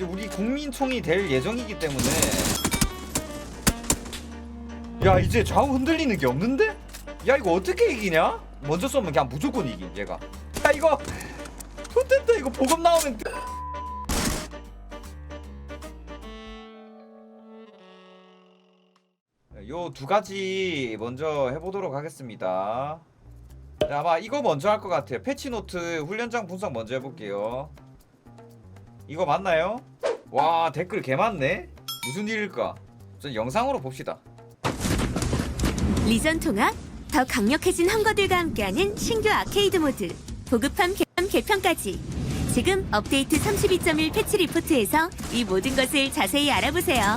이제 우리 국민총이 될 예정이기 때문에 야 이제 좌우 흔들리는 게 없는데? 야 이거 어떻게 이기냐? 먼저 쏘면 그냥 무조건 이기 얘가 야 이거 좋됐다 이거 보급 나오면 요 두 가지 먼저 해보도록 하겠습니다 네, 아마 이거 먼저 할 것 같아요 패치노트 훈련장 분석 먼저 해볼게요 이거 맞나요? 와 댓글 개 많네 무슨 일일까 전 영상으로 봅시다 리전 통합, 더 강력해진 헝거들과 함께하는 신규 아케이드 모드, 보급함 개편 개편까지. 지금 업데이트 32.1 패치 리포트에서 이 모든 것을 자세히 알아보세요.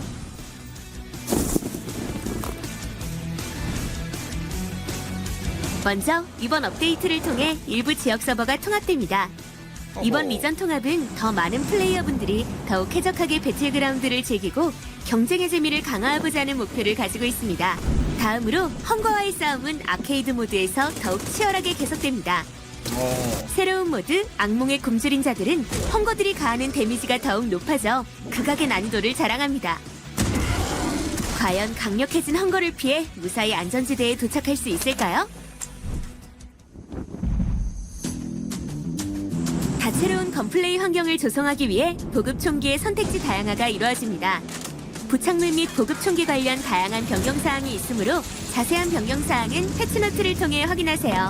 먼저 이번 업데이트를 통해 일부 지역 서버가 통합됩니다. 이번. 리전 통합은 더 많은 플레이어분들이 더욱 쾌적하게 배틀그라운드를 즐기고 경쟁의 재미를 강화하고자 하는 목표를 가지고 있습니다. 다음으로 헝거와의 싸움은 아케이드 모드에서 더욱 치열하게 계속됩니다. 어, 새로운 모드 악몽의 굶주린 자들은 헝거들이 가하는 데미지가 더욱 높아져 극악의 난이도를 자랑합니다. 과연 강력해진 헝거를 피해 무사히 안전지대에 도착할 수 있을까요? 다채로운 건플레이 환경을 조성하기 위해 보급 총기의 선택지 다양화가 이루어집니다. 부착물 및 보급 총기 관련 다양한 변경 사항이 있으므로 자세한 변경 사항은 패치노트를 통해 확인하세요.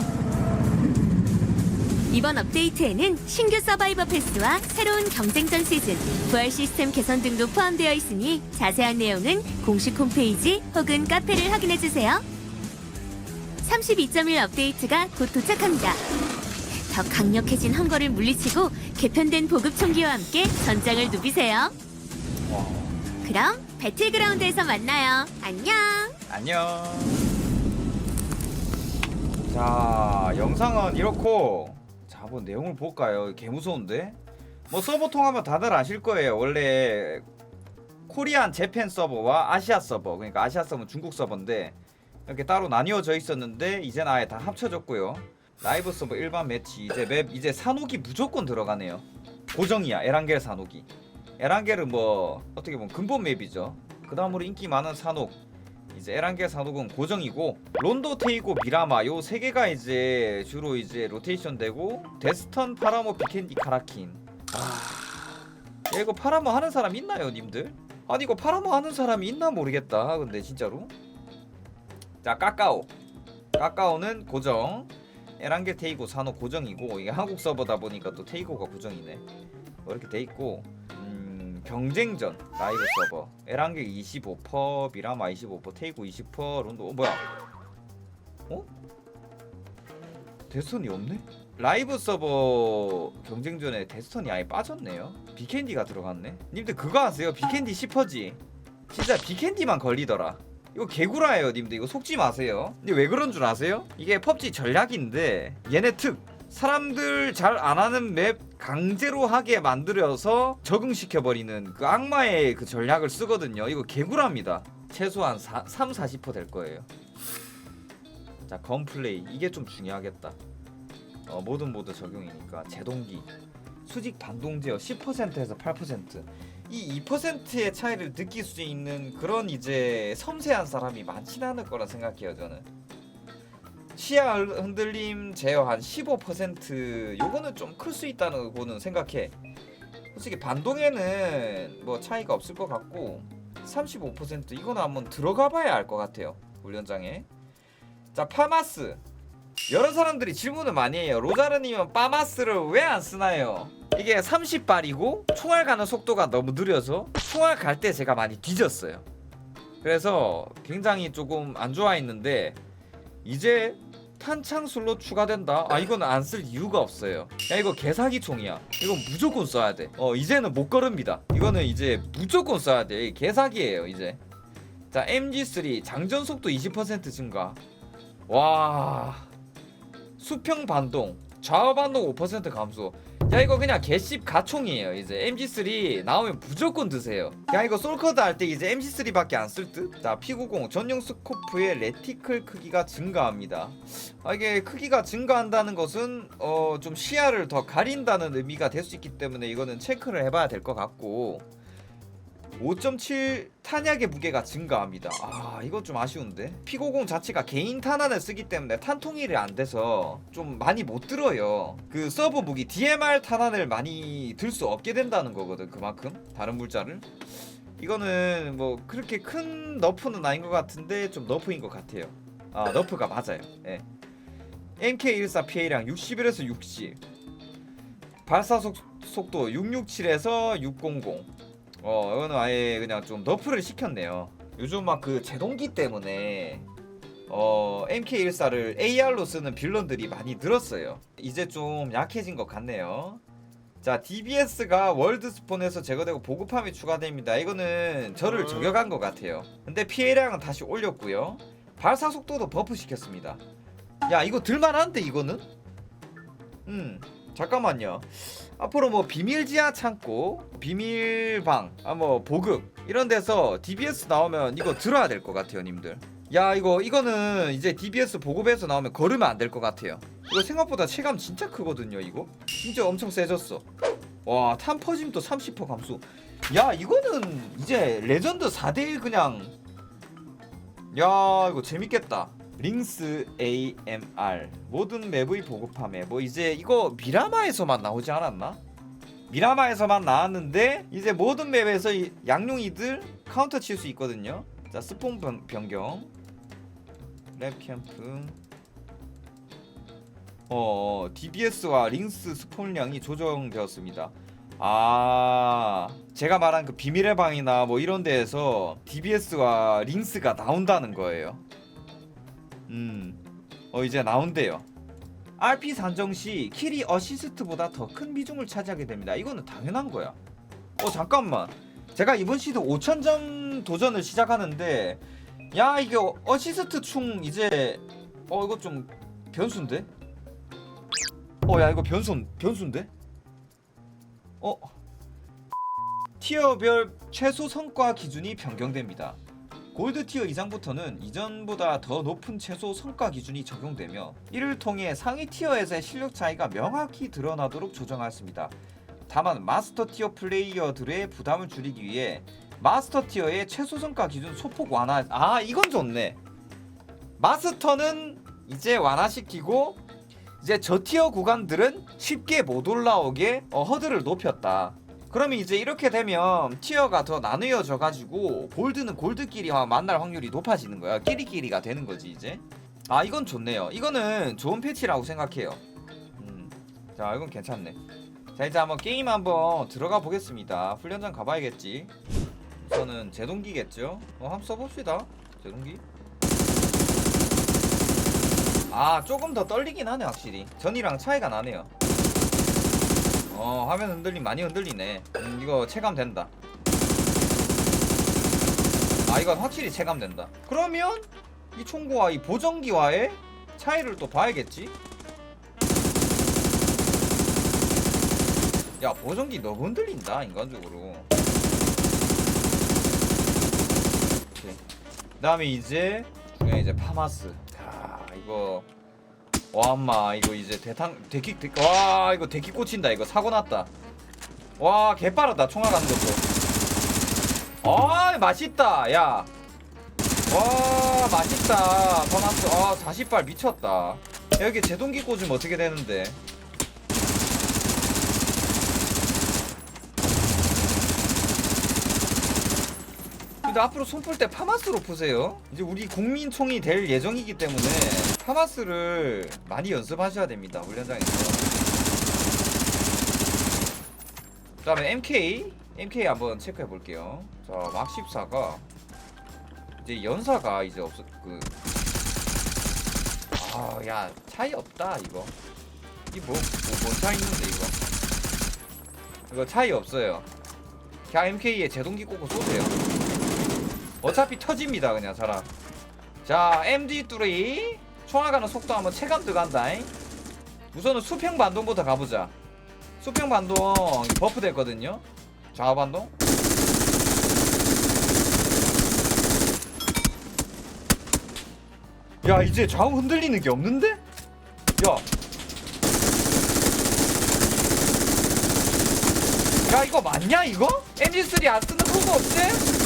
이번 업데이트에는 신규 서바이버 패스와 새로운 경쟁전 시즌, 부활 시스템 개선 등도 포함되어 있으니 자세한 내용은 공식 홈페이지 혹은 카페를 확인해 주세요. 32.1 업데이트가 곧 도착합니다. 더 강력해진 헝거를 물리치고 개편된 보급 총기와 함께 전장을 누비세요. 와, 그럼 배틀그라운드에서 만나요. 안녕! 안녕 자 영상은 이렇고 자 한번 내용을 볼까요 개 무서운데 뭐 서버 통하면 다들 아실 거예요 원래 코리안 재팬 서버와 아시아 서버 그러니까 아시아 서버는 중국 서버인데 이렇게 따로 나뉘어져 있었는데 이제는 아예 다 합쳐졌고요 라이브 서버 일반 매치 이제 맵 이제 산옥이 무조건 들어가네요. 고정이야 에란겔 산옥이 에란겔은 뭐 어떻게 보면 근본 맵이죠. 그 다음으로 인기 많은 산옥 이제 에란겔 산옥은 고정이고 론도 테이고 미라마 요 세 개가 이제 주로 이제 로테이션 되고 데스턴 파라모 비켄디 카라킨. 아. 야, 이거 파라모 하는 사람 있나요 님들? 아니 이거 파라모 하는 사람이 있나 모르겠다 근데 진짜로. 자 까까오. 까까오는 고정 에란겔 테이고 산옥 고정이고 이게 한국 서버다 보니까 또 테이고가 고정이네. 뭐 이렇게 돼 있고 음, 경쟁전 라이브 서버. 에란겔 25% 미라마 25% 테이고 20% 론도 어 뭐야? 어? 데스턴이 없네? 라이브 서버 경쟁전에 데스턴이 아예 빠졌네요. 비캔디가 들어갔네. 님들 그거 아세요? 비캔디 10퍼지. 진짜 비캔디만 걸리더라 이거 개구라예요 님들. 이거 속지 마세요. 근데 왜 그런 줄 아세요? 이게 펍지 전략인데 얘네 특. 사람들 잘 안 하는 맵 강제로 하게 만들어서 적응시켜버리는 그 악마의 그 전략을 쓰거든요. 이거 개구라입니다. 최소한 4, 3, 40%될 거예요. 자 건플레이. 이게 좀 중요하겠다. 어, 모든 모드 적용이니까. 제동기. 수직 반동 제어 10%에서 8% 이 2%의 차이를 느낄 수 있는 그런 이제 섬세한 사람이 많진 않을 거라 생각해요 저는. 시야 흔들림 제어 한 15% 요거는 좀 클 수 있다는 거는 생각해. 솔직히 반동에는 뭐 차이가 없을 것 같고 35% 이거는 한번 들어가 봐야 알 것 같아요 훈련장에. 자 파마스 여러 사람들이 질문을 많이 해요 로자르님은 파마스를 왜 안 쓰나요 이게 30발이고 총알 가는 속도가 너무 느려서 총알 갈 때 제가 많이 뒤졌어요 그래서 굉장히 조금 안 좋아했는데 이제 탄창 술로 추가된다. 아 이건 안 쓸 이유가 없어요. 야 이거 개사기 총이야. 이거 무조건 써야 돼. 어 이제는 못 걸읍니다. 이거는 이제 무조건 써야 돼. 개사기예요 이제. 자 MG3 장전 속도 20% 증가. 와 수평 반동 좌우 반동 5% 감소. 야 이거 그냥 개씹 가총이에요 이제 MG3 나오면 무조건 드세요 야 이거 솔커드 할 때 이제 MG3밖에 안 쓸 듯? 자 P90 전용 스코프의 레티클 크기가 증가합니다 아 이게 크기가 증가한다는 것은 어 좀 시야를 더 가린다는 의미가 될 수 있기 때문에 이거는 체크를 해봐야 될 것 같고 5.7 탄약의 무게가 증가합니다. 아 이거 좀 아쉬운데 P90 자체가 개인 탄환을 쓰기 때문에 탄 통일이 안 돼서 좀 많이 못 들어요. 그 서브 무기 DMR 탄환을 많이 들 수 없게 된다는 거거든 그만큼 다른 물자를. 이거는 뭐 그렇게 큰 너프는 아닌 것 같은데 좀 너프인 것 같아요. 아 너프가 맞아요. 예. MK14PA랑 61에서 60 발사 속, 속도 667에서 600 어 이거는 아예 그냥 좀 너프를 시켰네요. 요즘 막 그 제동기 때문에 어 MK14를 AR로 쓰는 빌런들이 많이 늘었어요. 이제 좀 약해진 것 같네요. 자 DBS가 월드 스폰에서 제거되고 보급함이 추가됩니다. 이거는 저를 저격한 것 같아요. 근데 피해량은 다시 올렸고요. 발사 속도도 버프 시켰습니다. 야 이거 들만한데 이거는? 음 잠깐만요 앞으로 뭐 비밀 지하 창고, 비밀 방, 아 뭐 보급 이런 데서 DBS 나오면 이거 들어야 될 것 같아요, 님들. 야 이거 이거는 이제 DBS 보급에서 나오면 걸으면 안 될 것 같아요. 이거 생각보다 체감 진짜 크거든요, 이거. 진짜 엄청 세졌어. 와, 탄 퍼짐도 30% 감소. 야 이거는 이제 레전드 4대1 그냥. 야 이거 재밌겠다. 링스 AMR 모든 맵의 보급함에 뭐 이제 이거 미라마에서만 나오지 않았나? 미라마에서만 나왔는데 이제 모든 맵에서 이 양룡이들 카운터 칠 수 있거든요. 자 스폰 변, 변경 랩 캠프 어 DBS와 링스 스폰량이 조정되었습니다. 아 제가 말한 그 비밀의 방이나 뭐 이런 데에서 DBS와 링스가 나온다는 거예요. 음, 어 이제 나온대요. RP 산정 시 킬이 어시스트보다 더 큰 비중을 차지하게 됩니다. 이거는 당연한 거야. 어 잠깐만, 제가 이번 시드 5,000점 도전을 시작하는데, 야 이게 어- 어시스트 충 이제 어 이거 좀 변수인데? 어 야 이거 변수 변수인데? 어 티어별 최소 성과 기준이 변경됩니다. 골드 티어 이상부터는 이전보다 더 높은 최소 성과 기준이 적용되며 이를 통해 상위 티어에서의 실력 차이가 명확히 드러나도록 조정하였습니다. 다만 마스터 티어 플레이어들의 부담을 줄이기 위해 마스터 티어의 최소 성과 기준 소폭 완화 아 이건 좋네. 마스터는 이제 완화시키고 이제 저 티어 구간들은 쉽게 못 올라오게 어, 허들을 높였다. 그러면 이제 이렇게 되면 티어가 더 나누어져 가지고 골드는 골드끼리 만날 확률이 높아지는 거야. 끼리끼리가 되는 거지 이제. 아 이건 좋네요. 이거는 좋은 패치라고 생각해요. 음. 자 이건 괜찮네. 자 이제 한번 게임 한번 들어가 보겠습니다. 훈련장 가봐야겠지. 우선은 제동기겠죠. 어 한번 써봅시다. 제동기. 아 조금 더 떨리긴 하네 확실히. 전이랑 차이가 나네요. 어 화면 흔들림 많이 흔들리네. 음, 이거 체감된다. 아 이건 확실히 체감된다. 그러면 이 총구와 이 보정기와의 차이를 또 봐야겠지? 야 보정기 너무 흔들린다 인간적으로. 그 다음에 이제 중에 이제 파마스. 야 이거 와 엄마 이거 이제 대탕 대킥 대, 와 이거 대킥 꽂힌다. 이거 사고 났다. 와 개빠르다 총알 가는 것도. 아 맛있다 야와 맛있다. 버나스 아 40발 미쳤다. 여기 제동기 꽂으면 어떻게 되는데 근데 앞으로 손풀때 파마스로 푸세요. 이제 우리 국민총이 될 예정이기 때문에 파마스를 많이 연습하셔야 됩니다. 훈련장에서. 그 다음에 MK, MK 한번 체크해 볼게요. 자, 막 14가 이제 연사가 이제 없어 그. 아, 야 차이 없다 이거. 이 뭐 뭐, 뭔 차이 있는데 이거. 이거 차이 없어요. 그냥 MK에 제동기 꽂고 쏘세요. 어차피 터집니다 그냥 사람 자 MD3 총알 가는 속도 한번 체감 들어간다 우선은 수평 반동부터 가보자 수평 반동 버프 됐거든요. 좌우 반동. 야 이제 좌우 흔들리는 게 없는데? 야. 야 이거 맞냐 이거? MG3 안 쓰는 그거 없지?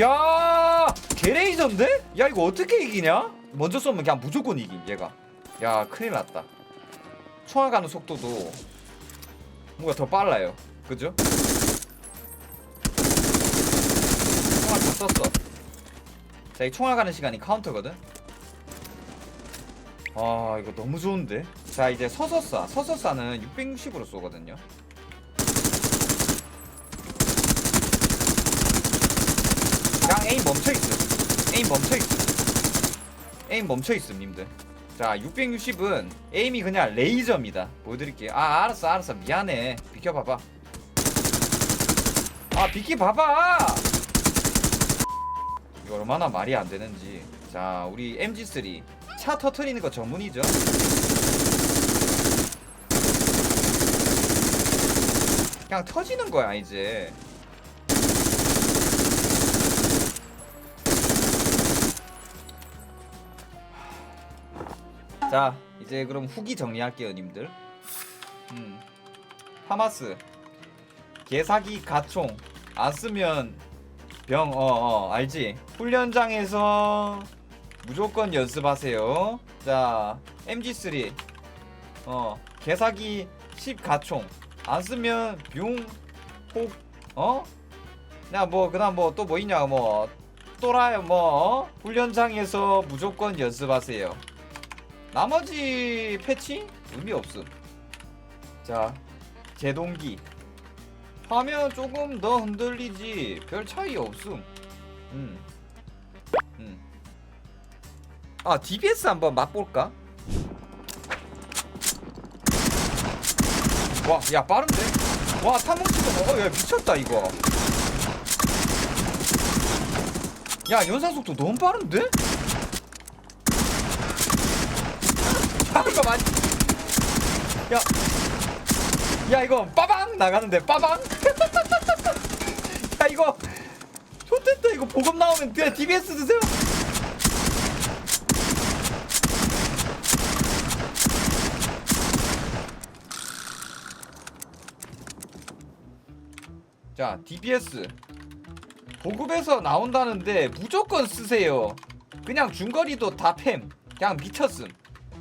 야 개레이저인데? 야 이거 어떻게 이기냐? 먼저 쏘면 그냥 무조건 이김 얘가. 야 큰일 났다. 총알 가는 속도도 뭔가 더 빨라요. 그죠? 총알 다 썼어. 자이 총알 가는 시간이 카운터거든? 아 이거 너무 좋은데? 자 이제 서서 쏴 서서 쏴는 660으로 쏘거든요 그냥 에임 멈춰있음. 에임 멈춰있음. 에임 멈춰있음 님들. 자 660은 에임이 그냥 레이저입니다. 보여드릴게요. 아 알았어 알았어. 미안해. 비켜봐봐. 아 비켜봐봐! 이거 얼마나 말이 안 되는지. 자 우리 MG3 차 터트리는 거 전문이죠? 그냥 터지는 거야 이제 자 이제 그럼 후기 정리할게요 님들. 음. 파마스. 개사기 가총. 안 쓰면 병 어어 알지? 훈련장에서 무조건 연습하세요. 자 MG3 어 개사기 10 가총. 안 쓰면 병혹 어? 야뭐 그다음 뭐 또 뭐 있냐? 뭐 또라요 뭐 어? 훈련장에서 무조건 연습하세요 나머지 패치 의미 없음. 자, 제동기 화면 조금 더 흔들리지 별 차이 없음. 음, 음. 아 DBS 한번 맛볼까? 와, 야 빠른데? 와 탐험치도 먹어, 야 미쳤다 이거. 야 연산 속도 너무 빠른데? 야 이거 맞? 야, 야 이거 빠방 나가는데 빠방? 야 이거 좋됐다 이거 보급 나오면 그냥 DBS 드세요. 자 DBS 보급에서 나온다는데 무조건 쓰세요. 그냥 중거리도 다 팸. 그냥 미쳤음.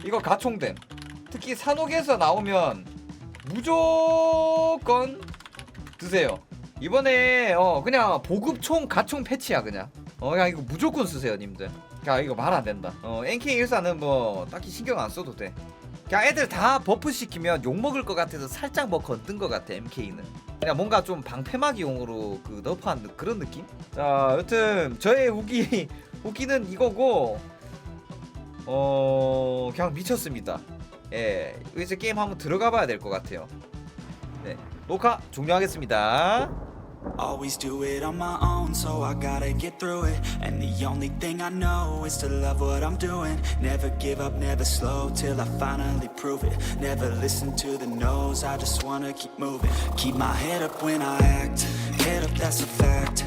이거 가총됨. 특히 산옥에서 나오면 무조건 드세요. 이번에 어 그냥 보급총 가총 패치야 그냥. 어 그냥 이거 무조건 쓰세요 님들. 야 이거 말 안 된다. 어 NK14는 뭐 딱히 신경 안 써도 돼. 그냥 애들 다 버프 시키면 욕 먹을 것 같아서 살짝 뭐 건든 것 같아 MK는. 그냥 뭔가 좀 방패막이용으로 그 너프한 느- 그런 느낌? 자 여튼 저의 후기 후기는 이거고 어 그냥 미쳤습니다. 예, 이제 게임 한번 들어가 봐야 될 것 같아요. 네, 녹화 종료하겠습니다. Always do it on my own, so I gotta get through it. And the only thing I know is to love what I'm doing. Never give up, never slow till I finally prove it. Never listen to the no's, I just wanna keep moving. Keep my head up when I act, head up, that's a fact.